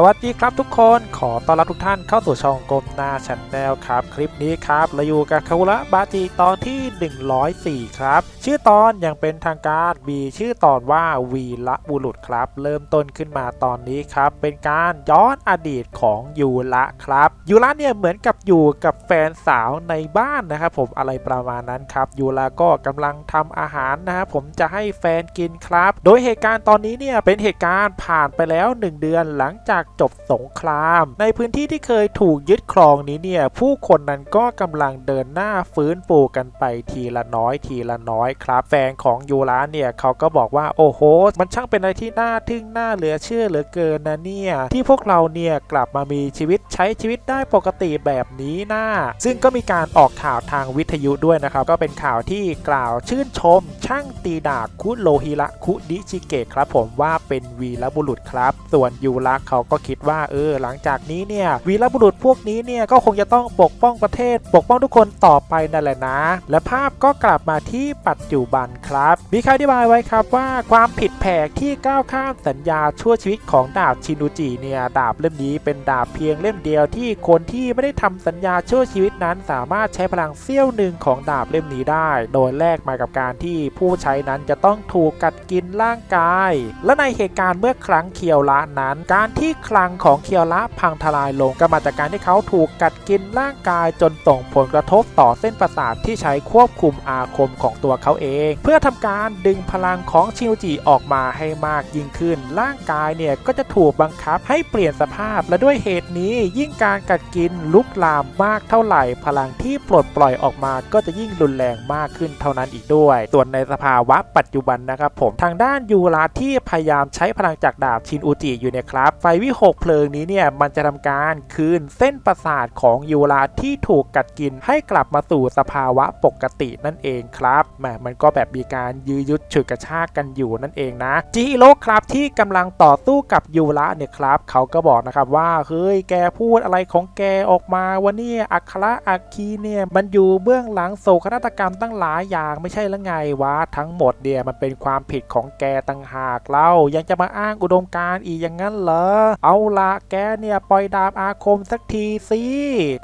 สวัสดีครับทุกคนขอต้อนรับทุกท่านเข้าสู่ช่องกลมหน้าชันแนลครับ คลิปนี้ครับเราอยู่กับคาวระบาจิตอนที่ 104 ครับ ชื่อตอนยังเป็นทางการมีชื่อตอนว่าวีละบุรุษครับ เริ่มต้นขึ้นมาตอนนี้ครับ เป็นการย้อนอดีตของยูระครับยูระเนี่ยเหมือนกับอยู่กับแฟนสาวในบ้านนะครับผมอะไรประมาณนั้นครับยูระก็กำลังทำอาหารนะครับผมจะให้แฟนกินครับ โดยเหตุการณ์ตอนนี้เนี่ยเป็นเหตุการณ์ผ่านไปแล้ว 1 เดือนหลังจากจบสงคราม ในพื้นที่ที่เคยถูกยึดครองนี้เนี่ยผู้คนนั้นก็กำลังเดินหน้าฟื้นฟูกันไปทีละน้อยทีละน้อยครับ แฟนของยูระเนี่ยเขาก็บอกว่าโอ้โห มันช่างเป็นอะไรที่น่าทึ่งน่าเหลือเชื่อเหลือเกินนะเนี่ยที่พวกเราเนี่ยกลับมามีชีวิตใช้ชีวิตได้ปกติแบบนี้นะซึ่งก็มีการออกข่าวทางวิทยุด้วยนะครับ ก็เป็นข่าวที่กล่าวชื่นชม ช่างตีดาคุโรฮิระคุดิชิเกะครับผมว่าเป็นวีรบุรุษครับ ส่วนยูระเขาก็คิดว่าเออหลังจากนี้เนี่ยวีรบุรุษพวกนี้เนี่ยก็คงจะต้องปกป้องประเทศ ปกป้องทุกคนต่อไปนั่นแหละนะ และภาพก็กลับมาที่ปัจจุบันครับ มีคำอธิบายไว้ครับว่าความผิดแผกที่ก้าวข้ามสัญญาชั่วชีวิตของดาบชินุจิเนี่ยดาบเล่มนี้เป็นดาบเพียงเล่มเดียวที่คนที่ไม่ได้ทำสัญญาชั่วชีวิตนั้น สามารถใช้พลังเสี้ยวหนึ่งของดาบเล่มนี้ได้ โดยแลกมากับการที่ผู้ใช้นั้นจะต้องถูกกัดกินร่างกาย และในเหตุการณ์เมื่อครั้งเคียวละนั้น การที่คลังของเคียวละพังทลายลงก็มาจากการที่เขาถูกกัดกินร่างกายจนส่งผลกระทบต่อเส้นประสาทที่ใช้ควบคุมอาคมของตัวเขาเอง เพื่อทำการดึงพลังของชิวจิออกมาให้มากยิ่งขึ้น ร่างกายเนี่ยก็จะถูกบังคับให้เปลี่ยนสภาพและด้วยเหตุนี้ยิ่งการกัดกินลุกลามมากเท่าไหร่ พลังที่ปลดปล่อยออกมาก็จะยิ่งรุนแรงมากขึ้นเท่านั้นอีกด้วย ส่วนในสภาวะปัจจุบันนะครับผมทางด้านยูราที่พยายามใช้พลังจากดาบชินอุจิอยู่เนี่ยครับไฟวิที่หกเพลิงนี้เนี่ยมันจะทำการคืนเส้นประสาทของยูราที่ถูกกัดกินให้กลับมาสู่สภาวะปกตินั่นเองครับแหมมันก็แบบมีการยื้อยุดฉุดกระชากกันอยู่นั่นเองนะจิฮิโร่ครับที่กำลังต่อสู้กับยูระเนี่ยครับเขาก็บอกนะครับว่าเฮ้ยแกพูดอะไรของแกออกมาวันนี้อัคระอัคีเนี่ยมันอยู่เบื้องหลังโศกนาฏกรรมตั้งหลายอย่างไม่ใช่แล้วไงวะทั้งหมดเนี่ยมันเป็นความผิดของแกต่างหากเล่ายังจะมาอ้างอุดมการณ์อีกอย่างนั้นเหรอเอาละแกเนี่ย ปล่อยดาบอาคมสักทีสิ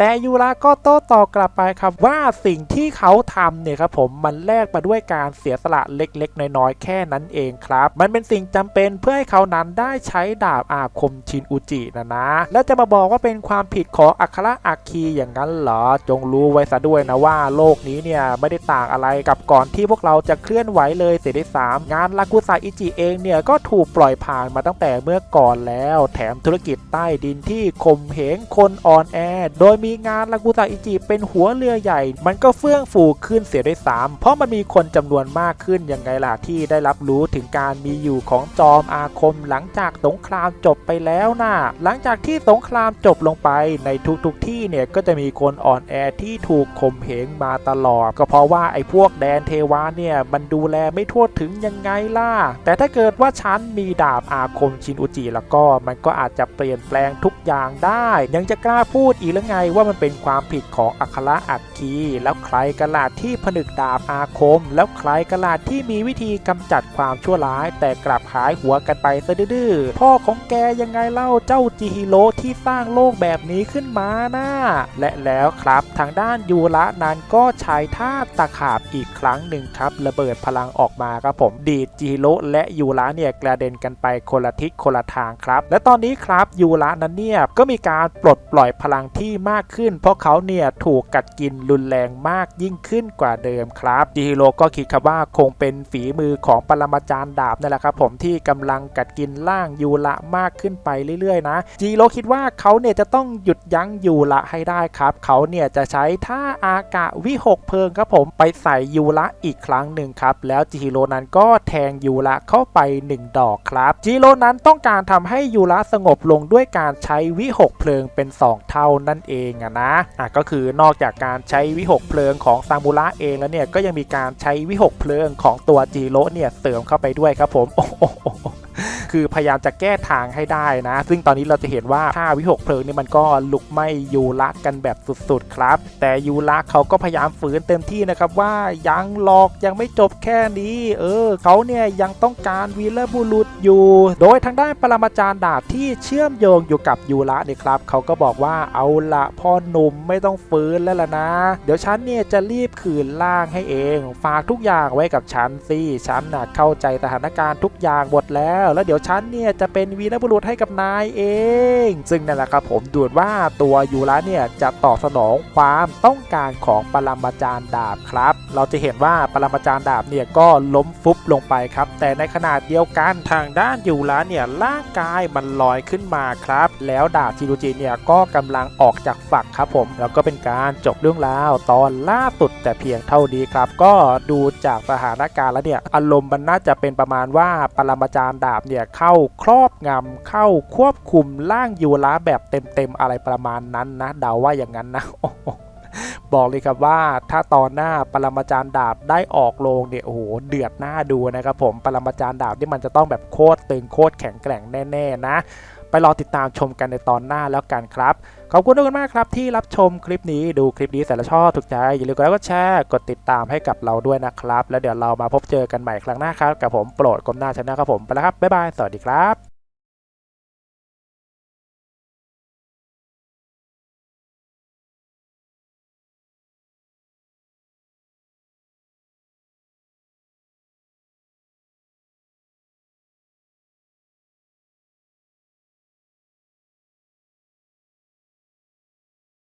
แต่ยูระก็โต้ตอบกลับไปครับว่าสิ่งที่เขาทำเนี่ยครับผมมันแลกมาด้วยการเสียสละเล็กๆ น้อยๆ แค่นั้นเองครับ มันเป็นสิ่งจำเป็นเพื่อให้เขานั้นได้ใช้ดาบอาคมชินอุจินะนะ แล้วจะมาบอกว่าเป็นความผิดของอัคระอัคคีอย่างนั้นเหรอ จงรู้ไว้ซะด้วยนะว่าโลกนี้เนี่ย ไม่ได้ต่างอะไรกับก่อนที่พวกเราจะเคลื่อนไหวเลยเสียได้สามงานลากุสาอิจิเองเนี่ยก็ถูกปล่อยผ่านมาตั้งแต่เมื่อก่อนแล้วแถมธุรกิจใต้ดินที่ข่มเหงคนอ่อนแอ โดยมีงานลากุสาอิจิเป็นหัวเรือใหญ่ มันก็เฟื่องฟูขึ้นเสียด้วยสามเพราะมันมีคนจำนวนมากขึ้นยังไงล่ะที่ได้รับรู้ถึงการมีอยู่ของจอมอาคมหลังจากสงครามจบไปแล้วนะ่ะหลังจากที่สงครามจบลงไปในทุกๆทที่เนี่ยก็จะมีคนอ่อนแอที่ถูกข่มเหงมาตลอด ก็เพราะว่าไอ้พวกแดนเทวาเนี่ยมันดูแลไม่ทั่วถึงยังไงล่ะแต่ถ้าเกิดว่าฉันมีดาบอาคมชินอุจิแล้วก็มันก็อาจจะเปลี่ยนแปลงทุกอย่างได้ ยังจะกล้าพูดอีกหรือไงว่ามันเป็นความผิดของอัคระอัคคี แล้วใครกันล่ะที่ผนึกดาบอาคม แล้วใครกันล่ะที่มีวิธีกำจัดความชั่วร้าย แต่กลับหายหัวกันไปซะดื้อพ่อของแกยังไงเล่าเจ้าจิฮิโร่ที่สร้างโลกแบบนี้ขึ้นมานะและแล้วครับทางด้านยูระนั้นก็ใช้ท่าตะขาบอีกครั้งหนึ่งครับ ระเบิดพลังออกมาครับผม ดีดจิฮิโร่และยูระเนี่ยกระเด็นกันไปคนละทิศคนละทางครับ และตอนนี้ครับยูระนั้นเนี่ยก็มีการปลดปล่อยพลังที่มากขึ้น เพราะเขาเนี่ยถูกกัดกินรุนแรงมากยิ่งขึ้นกว่าเดิมครับจิฮิโร่ก็คิดครับว่าคงเป็นฝีมือของปรมาจารย์ดาบนั่แหละครับผมที่กำลังกัดกินร่างยูระมากขึ้นไปเรื่อยๆ นะจิฮิโร่คิดว่าเขาเนี่ยจะต้องหยุดยั้งยูระให้ได้ครับ เขาเนี่ยจะใช้ท่าอากะวิหกเพลิงครับผมไปใส่ยูระอีกครั้งหนึ่งครับแล้วจิฮิโร่นั้นก็แทงยูระเข้าไป 1 ดอกครับจิฮิโร่นั้นต้องการทำให้ยูระสงบลงด้วยการใช้วิหกเพลิงเป็น 2 เท่านั่นเองอะนะอะก็คือนอกจากการใช้วิหกเพลิงของซามูระเองแล้วเนี่ยก็ยังมีการใช้วิหกเพลิงของตัวจีโร่เนี่ยเสริมเข้าไปด้วยครับผมโอ้โห คือพยายามจะแก้ทางให้ได้นะ ซึ่งตอนนี้เราจะเห็นว่าท่าวิหกเพลิงนี่มันก็ลุกไหม้ยูระกันแบบสุดๆครับ แต่ยูระเขาก็พยายามฝืนเต็มที่นะครับว่ายังหลอกยังไม่จบแค่นี้ เออเขาเนี่ยยังต้องการวีรบุรุษอยู่ โดยทางด้านปรมาจารย์ดาบที่เชื่อมโยงอยู่กับยูระเนี่ยครับเขาก็บอกว่าเอาละพ่อหนุ่มไม่ต้องฟื้นแล้วล่ะนะ เดี๋ยวฉันเนี่ยจะรีบคืนร่างให้เอง ฝากทุกอย่างไว้กับฉันสิฉันน่ะเข้าใจสถานการณ์ทุกอย่างหมดแล้ว แล้วเดี๋ยวฉันเนี่ยจะเป็นวีรบุรุษให้กับนายเอง ซึ่งนั่นแหละครับผมดูดว่าตัวยูระเนี่ยจะตอบสนองความต้องการของปรมาจารย์ดาบครับ เราจะเห็นว่าปรมาจารย์ดาบเนี่ยก็ล้มฟุบลงไปครับ แต่ในขณะเดียวกันทางด้านยูระเนี่ยร่างกายมันลอยขึ้นมาครับ แล้วดาบชิรุจิเนี่ยก็กำลังออกจากฝักครับผมแล้วก็เป็นการจบเรื่องราวตอนล่าสุดแต่เพียงเท่านี้ครับ ก็ดูจากสถานการณ์แล้วเนี่ยอารมณ์มันน่าจะเป็นประมาณว่าปรมาจารย์ดาบเนี่ยเข้าครอบงำเข้าควบคุมร่างยูระแบบเต็มๆอะไรประมาณนั้นนะเดาว่าอย่างนั้นนะบอกเลยครับว่าถ้าตอนหน้าปรมาจารย์ดาบได้ออกโรงเนี่ยโอ้โหเดือดหน้าดูนะครับผมปรมาจารย์ดาบที่มันจะต้องแบบโคตรตึงโคตรแข็งแกร่งแน่ ๆ นะ ไปรอติดตามชมกันในตอนหน้าแล้วกันครับ ขอบคุณทุกคนมากครับที่รับชมคลิปนี้ดูคลิปนี้แต่ละชอบถูกใจอย่าลืมกดไลค์กดแชร์กดติดตามให้กับเราด้วยนะครับ แล้วเดี๋ยวเรามาพบเจอกันใหม่ครั้งหน้าครับกับผมโปรดกลมหน้าชนะครับผมไปแล้วครับบ๊ายบายสวัสดีครับ